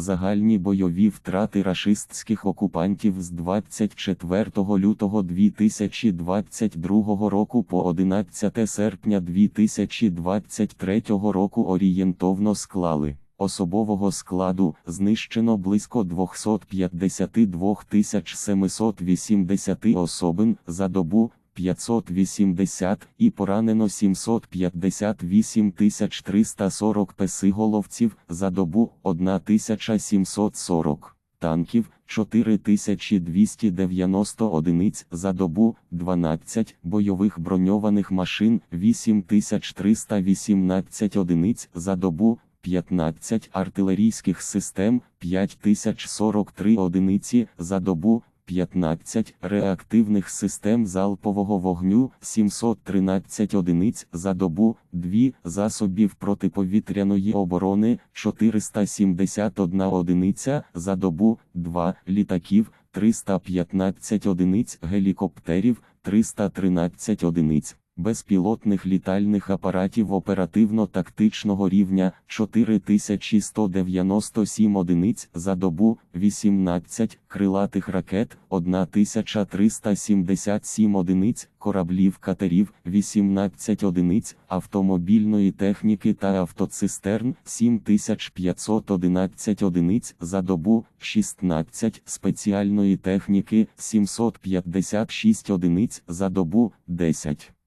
Загальні бойові втрати рашистських окупантів з 24 лютого 2022 року по 11 серпня 2023 року орієнтовно склали. Особового складу знищено близько 252 780 особин за добу 580 і поранено 758 340 песиголовців за добу 1740 танків 4290 одиниць за добу 12 бойових броньованих машин 8318 одиниць за добу 15 артилерійських систем 5043 одиниці за добу 15 реактивних систем залпового вогню 713 одиниць за добу 2 засобів протиповітряної оборони 471 одиниця за добу 2 літаків 315 одиниць гелікоптерів 313 одиниць безпілотних літальних апаратів оперативно-тактичного рівня 4197 одиниць за добу, 18 крилатих ракет, 1377 одиниць, кораблів катерів, 18 одиниць, автомобільної техніки та автоцистерн, 7511 одиниць за добу, 16 спеціальної техніки, 756 одиниць за добу, 10.